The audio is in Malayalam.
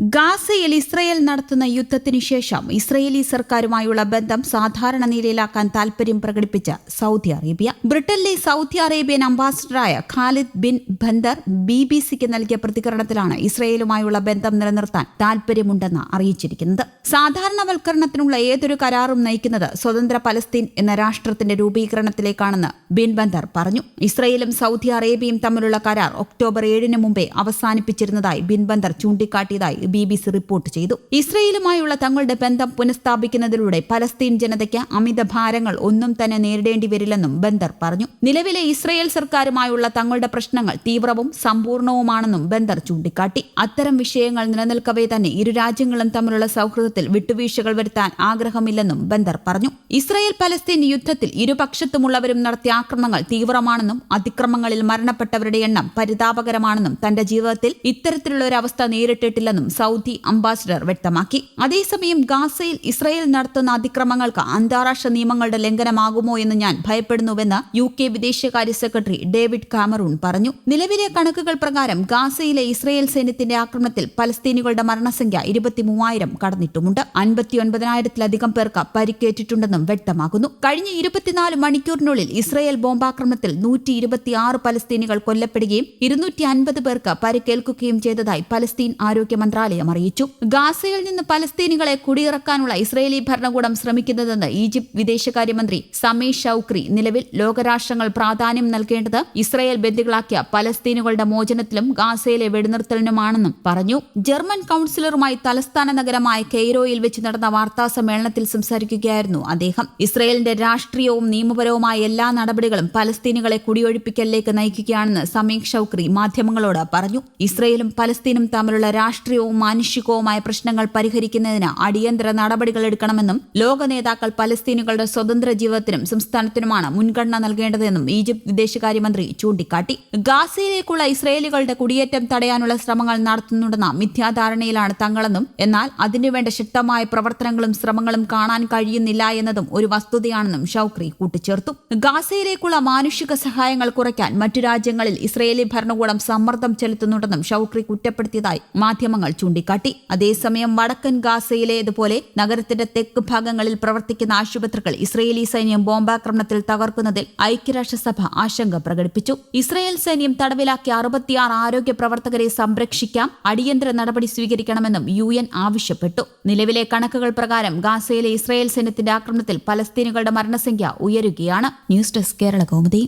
ഗാസയിൽ ഇസ്രയേൽ നടത്തുന്ന യുദ്ധത്തിനു ശേഷം ഇസ്രയേലി സർക്കാരുമായുള്ള ബന്ധം സാധാരണ നിലയിലാക്കാൻ താൽപര്യം പ്രകടിപ്പിച്ച സൗദി അറേബ്യ. ബ്രിട്ടനിലെ Saudi Arabian അംബാസിഡറായ Khalid bin Bandar B B സിക്ക് നൽകിയ പ്രതികരണത്തിലാണ് ഇസ്രയേലുമായുള്ള ബന്ധം നിലനിർത്താൻ താൽപര്യമുണ്ടെന്ന് അറിയിച്ചിരിക്കുന്നത്. സാധാരണവൽക്കരണത്തിനുള്ള ഏതൊരു കരാറും നയിക്കുന്നത് സ്വതന്ത്ര പലസ്തീൻ എന്ന രാഷ്ട്രത്തിന്റെ രൂപീകരണത്തിലേക്കാണെന്ന് ബിൻ ബന്ദർ പറഞ്ഞു. ഇസ്രയേലും സൗദി അറേബ്യയും തമ്മിലുള്ള കരാർ ഒക്ടോബർ ഏഴിന് മുമ്പേ അവസാനിപ്പിച്ചിരുന്നതായി ബിൻ ബന്ദർ ചൂണ്ടിക്കാട്ടിയതായി ബി ബി സി റിപ്പോർട്ട് ചെയ്തു. ഇസ്രയേലുമായുള്ള തങ്ങളുടെ ബന്ധം പുനഃസ്ഥാപിക്കുന്നതിലൂടെ പലസ്തീൻ ജനതയ്ക്ക് അമിത ഭാരങ്ങൾ ഒന്നും തന്നെ നേരിടേണ്ടി വരില്ലെന്നും ബന്ദർ പറഞ്ഞു. നിലവിലെ ഇസ്രയേൽ സർക്കാരുമായുള്ള തങ്ങളുടെ പ്രശ്നങ്ങൾ തീവ്രവും സമ്പൂർണവുമാണെന്നും ബന്ദർ ചൂണ്ടിക്കാട്ടി. അത്തരം വിഷയങ്ങൾ നിലനിൽക്കവേ തന്നെ ഇരു രാജ്യങ്ങളും തമ്മിലുള്ള സൗഹൃദത്തിൽ വിട്ടുവീഴ്ചകൾ വരുത്താൻ ആഗ്രഹമില്ലെന്നും ബന്ദർ പറഞ്ഞു. ഇസ്രയേൽ പലസ്തീൻ യുദ്ധത്തിൽ ഇരുപക്ഷത്തുമുള്ളവരും നടത്തിയ ആക്രമണങ്ങൾ തീവ്രമാണെന്നും അതിക്രമങ്ങളിൽ മരണപ്പെട്ടവരുടെ എണ്ണം പരിതാപകരമാണെന്നും തന്റെ ജീവിതത്തിൽ ഇത്തരത്തിലുള്ള ഒരു അവസ്ഥ നേരിട്ടിട്ടില്ലെന്നും സൗദി അംബാസിഡർ വ്യക്തമാക്കി. അതേസമയം ഗാസയിൽ ഇസ്രയേൽ നടത്തുന്ന അതിക്രമങ്ങൾക്ക് അന്താരാഷ്ട്ര നിയമങ്ങളുടെ ലംഘനമാകുമോ എന്ന് ഞാൻ ഭയപ്പെടുന്നുവെന്ന് യു കെ വിദേശകാര്യ സെക്രട്ടറി ഡേവിഡ് കാമറൂൺ പറഞ്ഞു. നിലവിലെ കണക്കുകൾ പ്രകാരം ഗാസയിലെ ഇസ്രയേൽ സൈന്യത്തിന്റെ ആക്രമണത്തിൽ പലസ്തീനികളുടെ മരണസംഖ്യ ഇരുപത്തിമൂവായിരം കടന്നിട്ടുമുണ്ട്. അൻപത്തിയൊൻപതിനായിരത്തിലധികം പേർക്ക് പരിക്കേറ്റിട്ടുണ്ടെന്നും വ്യക്തമാകുന്നു കഴിഞ്ഞ ഇരുപത്തിനാല് മണിക്കൂറിനുള്ളിൽ ഇസ്രയേൽ ബോംബാക്രമണത്തിൽ നൂറ്റി ഇരുപത്തിയാറ് പലസ്തീനികൾ കൊല്ലപ്പെടുകയും ഇരുന്നൂറ്റി അൻപത് പേർക്ക് പരിക്കേൽക്കുകയും ചെയ്തതായി പലസ്തീൻ ആരോഗ്യ മന്ത്രാലയം അറിയിച്ചു. ഗാസയിൽ നിന്ന് പലസ്തീനികളെ കുടിയിറക്കാനുള്ള ഇസ്രയേലി ഭരണകൂടം ശ്രമിക്കുന്നതെന്ന് ഈജിപ്ത് വിദേശകാര്യമന്ത്രി സമീ ഷൌക്രി നിലവിൽ ലോകരാഷ്ട്രങ്ങൾ പ്രാധാന്യം നൽകേണ്ടത് ഇസ്രയേൽ ബന്ദികളാക്കിയ പലസ്തീനുകളുടെ മോചനത്തിലും ഗാസയിലെ വെടിനിർത്തലിനുമാണെന്നും പറഞ്ഞു. ജർമ്മൻ കൌൺസിലറുമായി തലസ്ഥാന നഗരമായ കെയ്റോയിൽ വെച്ച് നടന്ന വാർത്താ സമ്മേളനത്തിൽ സംസാരിക്കുകയായിരുന്നു അദ്ദേഹം. ഇസ്രയേലിന്റെ രാഷ്ട്രീയവും നിയമപരവുമായ എല്ലാ നടപടികളും പലസ്തീനുകളെ കുടിയൊഴിപ്പിക്കലിലേക്ക് നയിക്കുകയാണെന്ന് സമീക് ഷൌക്രി മാധ്യമങ്ങളോട് പറഞ്ഞു. ഇസ്രയേലും പലസ്തീനും തമ്മിലുള്ള രാഷ്ട്രീയവും മാനുഷികവുമായ പ്രശ്നങ്ങൾ പരിഹരിക്കുന്നതിന് അടിയന്തര നടപടികൾ എടുക്കണമെന്നും ലോക നേതാക്കൾ പലസ്തീനുകളുടെ സ്വതന്ത്ര ജീവിതത്തിനും സംസ്ഥാനത്തിനുമാണ് മുൻഗണന നൽകേണ്ടതെന്നും ഈജിപ്ത് വിദേശകാര്യമന്ത്രി ചൂണ്ടിക്കാട്ടി. ഗാസയിലേക്കുള്ള ഇസ്രയേലുകളുടെ കുടിയേറ്റം തടയാനുള്ള ശ്രമങ്ങൾ നടത്തുന്നുണ്ടെന്ന മിഥ്യാധാരണയിലാണ് തങ്ങളെന്നും എന്നാൽ അതിനുവേണ്ട ശക്തമായ പ്രവർത്തനങ്ങളും ശ്രമങ്ങളും കാണാൻ കഴിയുന്നില്ല എന്നതും ഒരു വസ്തുതയാണെന്നും ഷൌക്രി കൂട്ടിച്ചേർത്തു. ഗാസയിലേക്കുള്ള മാനുഷിക സഹായങ്ങൾ കുറയ്ക്കാൻ മറ്റു രാജ്യങ്ങളിൽ ഇസ്രയേലി ഭരണകൂടം സമ്മർദ്ദം ചെലുത്തുന്നുണ്ടെന്നും ഷൌക്രി കുറ്റപ്പെടുത്തിയതായി മാധ്യമങ്ങൾ ചൂണ്ടിക്കാട്ടി. അതേസമയം വടക്കൻ ഗാസയിലേതുപോലെ നഗരത്തിന്റെ തെക്ക് ഭാഗങ്ങളിൽ പ്രവർത്തിക്കുന്ന ആശുപത്രികൾ ഇസ്രയേലി സൈന്യം ബോംബാക്രമണത്തിൽ തകർക്കുന്നതിൽ ഐക്യരാഷ്ട്രസഭ ആശങ്ക പ്രകടിപ്പിച്ചു. ഇസ്രയേൽ സൈന്യം തടവിലാക്കിയ അറുപത്തിയാറ് ആരോഗ്യ പ്രവർത്തകരെ സംരക്ഷിക്കാം അടിയന്തര നടപടി സ്വീകരിക്കണമെന്നും യു എൻ ആവശ്യപ്പെട്ടു. നിലവിലെ കണക്കുകൾ പ്രകാരം ഗാസയിലെ ഇസ്രയേൽ സൈന്യത്തിന്റെ ആക്രമണത്തിൽ പലസ്തീനുകളുടെ മരണസംഖ്യ ഉയരുകയാണ്. News desk Kerala Kaumudi.